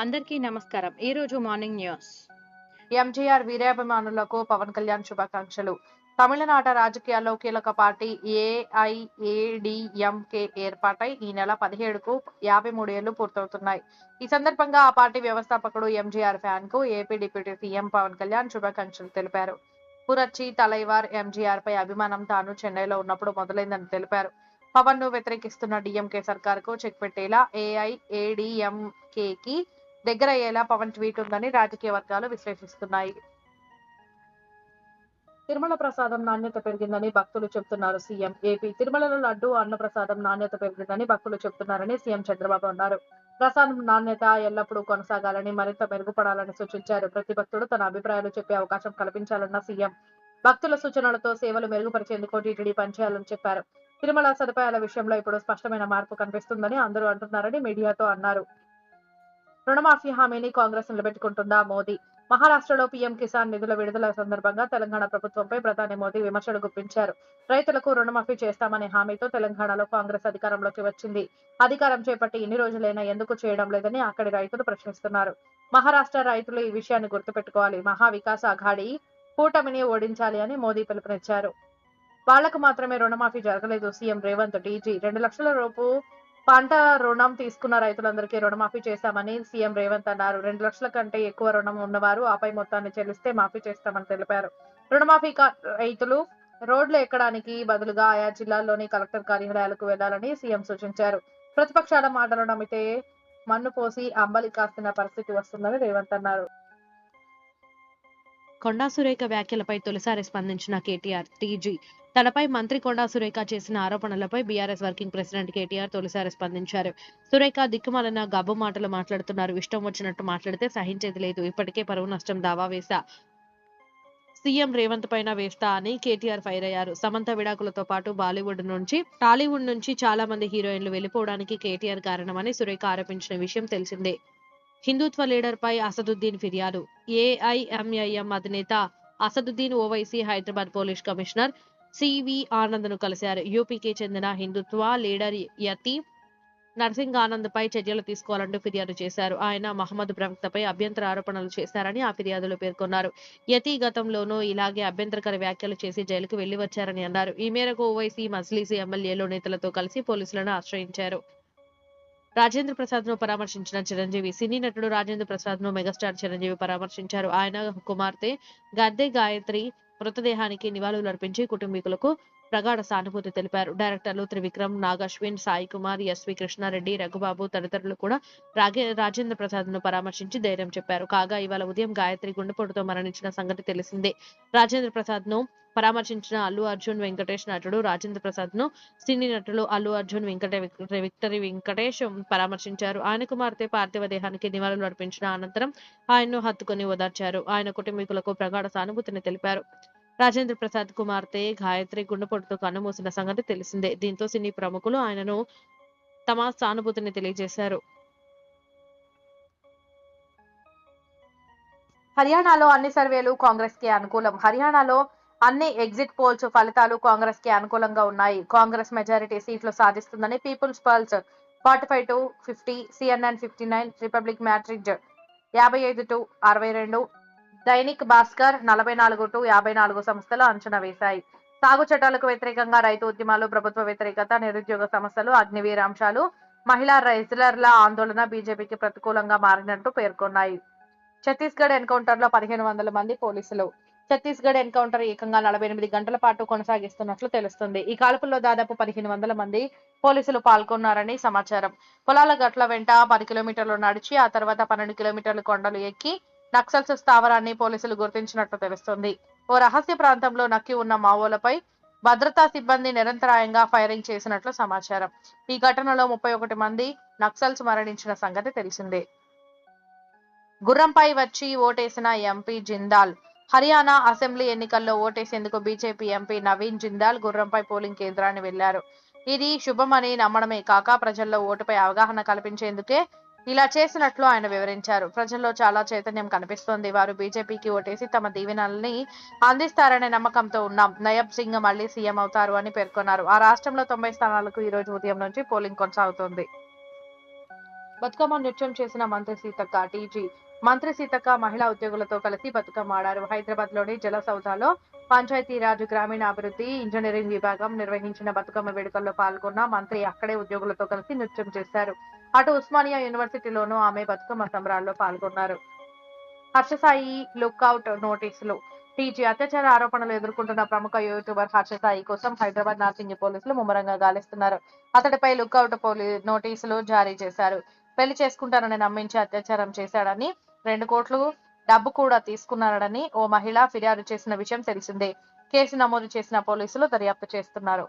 అందరికీ నమస్కారం. ఈ రోజు మార్నింగ్ న్యూస్. ఎంజీఆర్ వీరాభిమానులకు పవన్ కళ్యాణ్ శుభాకాంక్షలు. తమిళనాట రాజకీయాల్లో కీలక పార్టీ ఏఐఏడిఎంకే ఏర్పాటై ఈ నెల పదిహేడుకు యాభై మూడు ఏళ్ళు పూర్తవుతున్నాయి. ఈ సందర్భంగా ఆ పార్టీ వ్యవస్థాపకుడు MGR ఫ్యాన్కు AP deputy CM Pawan Kalyan శుభాకాంక్షలు తెలిపారు. పురచ్చి తలైవార్ ఎంజీఆర్ పై అభిమానం తాను చెన్నైలో ఉన్నప్పుడు మొదలైందని తెలిపారు. పవన్ను వ్యతిరేకిస్తున్న డిఎంకే సర్కార్కు చెక్ పెట్టేలా ఏఐఏడిఎంకే దగ్గర అయ్యేలా పవన్ ట్వీట్ ఉందని రాజకీయ వర్గాలు విశ్లేషిస్తున్నాయి. తిరుమల ప్రసాదం నాణ్యత పెరిగిందని భక్తులు చెబుతున్నారు సీఎం. ఏపీ తిరుమలలో లడ్డు అన్న ప్రసాదం నాణ్యత పెరిగిందని భక్తులు చెబుతున్నారని సీఎం చంద్రబాబు అన్నారు. ప్రసాదం నాణ్యత ఎల్లప్పుడూ కొనసాగాలని మరింత మెరుగుపడాలని సూచించారు. ప్రతి భక్తుడు తన అభిప్రాయాలు చెప్పే అవకాశం కల్పించాలన్న సీఎం. భక్తుల సూచనలతో సేవలు మెరుగుపరిచేందుకు టీటీడీ పనిచేయాలని చెప్పారు. తిరుమల సదుపాయాల విషయంలో ఇప్పుడు స్పష్టమైన మార్పు కనిపిస్తుందని అందరూ అంటున్నారని మీడియాతో అన్నారు. రుణమాఫీ హామీని కాంగ్రెస్ నిలబెట్టుకుంటుందా మోదీ? మహారాష్ట్రలో పీఎం కిసాన్ నిధుల విడుదల సందర్భంగా తెలంగాణ ప్రభుత్వంపై ప్రధాని మోదీ విమర్శలు గుప్పించారు. రైతులకు రుణమాఫీ చేస్తామనే హామీతో తెలంగాణలో కాంగ్రెస్ అధికారంలోకి వచ్చింది. అధికారం చేపట్టి ఇన్ని రోజులైనా ఎందుకు చేయడం లేదని అక్కడి రైతులు ప్రశ్నిస్తున్నారు. మహారాష్ట్ర రైతులు ఈ విషయాన్ని గుర్తుపెట్టుకోవాలి. మహావికాస్ అఘాడి కూటమిని ఓడించాలి అని మోదీ పిలుపునిచ్చారు. వాళ్ళకు మాత్రమే రుణమాఫీ జరగలేదు. సీఎం రేవంత్ డీజీ రెండు లక్షల రూపు పంట రుణం తీసుకున్న రైతులందరికీ రుణమాఫీ చేస్తామని సీఎం రేవంత్ అన్నారు. రెండు లక్షల కంటే ఎక్కువ రుణం ఉన్నవారు ఆపై మొత్తాన్ని చెల్లిస్తే మాఫీ చేస్తామని తెలిపారు. రుణమాఫీ రైతులు రోడ్లు ఎక్కడానికి బదులుగా ఆయా జిల్లాల్లోని కలెక్టర్ కార్యాలయాలకు వెళ్ళాలని సీఎం సూచించారు. ప్రతిపక్షాల మాటలు నమ్మితే మన్ను పోసి అంబలి కాస్తున్న పరిస్థితి వస్తుందని రేవంత్ అన్నారు. కొండా సురేఖ వ్యాఖ్యలపై తొలిసారి స్పందించిన కేటీఆర్ టీజీ. తనపై మంత్రి కొండా సురేఖ చేసిన ఆరోపణలపై బీఆర్ఎస్ వర్కింగ్ ప్రెసిడెంట్ కేటీఆర్ తొలిసారి స్పందించారు. సురేఖ దిక్కుమాలన గబ్బు మాటలు మాట్లాడుతున్నారు. ఇష్టం వచ్చినట్టు మాట్లాడితే సహించేది లేదు. ఇప్పటికే పరువు నష్టం దావా వేశా. సీఎం రేవంత్ పైన వేస్తా అని కేటీఆర్ ఫైర్ అయ్యారు. సమంత విడాకులతో పాటు బాలీవుడ్ నుంచి టాలీవుడ్ నుంచి చాలా మంది హీరోయిన్లు వెళ్ళిపోవడానికి కేటీఆర్ కారణమని సురేఖ ఆరోపించిన విషయం తెలిసిందే. హిందుత్వ లీడర్ పై అసదుద్దీన్ ఫిర్యాదు. ఏఐఎంఐఎం అధినేత Asaduddin Owaisi Hyderabad police commissioner CV ఆనంద్ను కలిశారు. యూపీకి చెందిన హిందుత్వ లీడర్ యతి నర్సింగ్ ఆనంద్ పై చర్యలు తీసుకోవాలంటూ ఫిర్యాదు చేశారు. ఆయన మహమ్మద్ ప్రవక్తపై అభ్యంతర ఆరోపణలు చేశారని ఆ ఫిర్యాదులో పేర్కొన్నారు. యతి గతంలోనూ ఇలాగే అభ్యంతరకర వ్యాఖ్యలు చేసి జైలుకు వెళ్ళి వచ్చారని అన్నారు. ఈ మేరకు ఓవైసీ మజ్లీసీ ఎమ్మెల్యేలు నేతలతో కలిసి పోలీసులను ఆశ్రయించారు. రాజేంద్ర ప్రసాద్ను పరామర్శించిన చిరంజీవి సినీ నటుడు రాజేంద్ర ప్రసాద్ను మెగాస్టార్ చిరంజీవి పరామర్శించారు. ఆయన కుమార్తె గద్దె గాయత్రి మృతదేహానికి నివాళులర్పించి కుటుంబీకులకు ప్రగాఢ సానుభూతి తెలిపారు. డైరెక్టర్లు త్రివిక్రమ్ నాగశ్విన్ సాయి కుమార్ ఎస్వి కృష్ణారెడ్డి రఘుబాబు తదితరులు కూడా రాజేంద్ర ప్రసాద్ను పరామర్శించి ధైర్యం చెప్పారు. కాగా ఇవాళ ఉదయం గాయత్రి గుండెపోటుతో మరణించిన సంగతి తెలిసిందే. రాజేంద్ర ప్రసాద్ను పరామర్శించిన అల్లు అర్జున్ వెంకటేష్ నటుడు రాజేంద్ర ప్రసాద్ను సినీ నటులు అల్లు అర్జున్ వెంకటే విక్టరీ వెంకటేష్ పరామర్శించారు. ఆయన కుమార్తె పార్థివ దేహానికి నివాళులు అర్పించిన అనంతరం ఆయన్ను హత్తుకుని ఓదార్చారు. ఆయన కుటుంబీకులకు ప్రగాఢ సానుభూతిని తెలిపారు. రాజేంద్ర ప్రసాద్ కుమార్తె గాయత్రి గుండెపోటుతో కన్నుమూసిన సంగతి తెలిసిందే. దీంతో సినీ ప్రముఖులు ఆయనను తమ సానుభూతిని తెలియజేశారు. హర్యానాలో అన్ని సర్వేలు కాంగ్రెస్కి అనుకూలం. హర్యానాలో అన్ని ఎగ్జిట్ పోల్స్ ఫలితాలు కాంగ్రెస్కి అనుకూలంగా ఉన్నాయి. కాంగ్రెస్ మెజారిటీ సీట్లు సాధిస్తుందని People's Pulse forty five to fifty CNN fifty nine Republic Matrix యాభై ఐదు టు అరవై రెండు దైనిక్ భాస్కర్ నలభై నాలుగు టు యాభై నాలుగు సంస్థలు అంచనా వేశాయి. సాగు చట్టాలకు వ్యతిరేకంగా రైతు ఉద్యమాలు ప్రభుత్వ వ్యతిరేకత నిరుద్యోగ సమస్యలు అగ్నివీర అంశాలు మహిళా రైతులర్ల ఆందోళన బీజేపీకి ప్రతికూలంగా మారినట్టు పేర్కొన్నాయి. ఛత్తీస్గఢ్ ఎన్కౌంటర్లో పదిహేను వందల మంది పోలీసులు. ఛత్తీస్గఢ్ ఎన్కౌంటర్ ఏకంగా నలభై ఎనిమిది గంటల పాటు కొనసాగిస్తున్నట్లు తెలుస్తుంది. ఈ కాల్పుల్లో దాదాపు పదిహేను వందల మంది పోలీసులు పాల్గొన్నారని సమాచారం. పొలాల గట్ల వెంట పది కిలోమీటర్లు నడిచి ఆ తర్వాత పన్నెండు కిలోమీటర్లు కొండలు ఎక్కి నక్సల్స్ స్థావరాన్ని పోలీసులు గుర్తించినట్లు తెలుస్తుంది. ఓ రహస్య ప్రాంతంలో నక్కి ఉన్న మావోలపై భద్రతా సిబ్బంది నిరంతరాయంగా ఫైరింగ్ చేసినట్లు సమాచారం. ఈ ఘటనలో ముప్పై ఒకటి మంది నక్సల్స్ మరణించిన సంగతి తెలిసిందే. గుర్రంపై వచ్చి ఓటేసిన ఎంపీ జిందాల్. హర్యానా అసెంబ్లీ ఎన్నికల్లో ఓటేసేందుకు బీజేపీ ఎంపీ నవీన్ జిందాల్ గుర్రంపై పోలింగ్ కేంద్రాన్ని వెళ్ళారు. ఇది శుభమని నమ్మడమే కాక ప్రజల్లో ఓటుపై అవగాహన కల్పించేందుకే ఇలా చేసినట్లు ఆయన వివరించారు. ప్రజల్లో చాలా చైతన్యం కనిపిస్తోంది. వారు బీజేపీకి ఓటేసి తమ దీవెనల్ని అందిస్తారనే నమ్మకంతో ఉన్నాం. నయబ్ సింగ్ మళ్ళీ సీఎం అవుతారు అని పేర్కొన్నారు. ఆ రాష్ట్రంలో తొంభై స్థానాలకు ఈ రోజు ఉదయం నుంచి పోలింగ్ కొనసాగుతోంది. బతుకమ్మ నృత్యం చేసిన మంత్రి సీతక్క టీజీ మంత్రి సీతక్క మహిళా ఉద్యోగులతో కలిసి బతుకమ్మ ఆడారు హైదరాబాద్లోని జలసౌదాలో పంచాయతీరాజ్ గ్రామీణాభివృద్ధి ఇంజనీరింగ్ విభాగం నిర్వహించిన బతుకమ్మ వేడుకల్లో పాల్గొన్న మంత్రి అక్కడే ఉద్యోగులతో కలిసి నృత్యం చేశారు. అటు ఉస్మానియా యూనివర్సిటీలోనూ ఆమె బతుకమ్మ సంబరాల్లో పాల్గొన్నారు. హర్షసాయి లుక్అవుట్ నోటీసులు. టీజీ అత్యాచార ఆరోపణలు ఎదుర్కొంటున్న ప్రముఖ యూట్యూబర్ హర్షసాయి కోసం హైదరాబాద్ నార్సింగి పోలీసులు ముమ్మరంగా గాలిస్తున్నారు. అతడిపై లుక్అవుట్ పోలీ నోటీసులు జారీ చేశారు. పెళ్ళి చేసుకుంటానని నమ్మించి అత్యాచారం చేశాడని రెండు కోట్లు డబ్బు కూడా తీసుకున్నాడని ఓ మహిళ ఫిర్యాదు చేసిన విషయం తెలిసిందే. కేసు నమోదు చేసిన పోలీసులు దర్యాప్తు చేస్తున్నారు.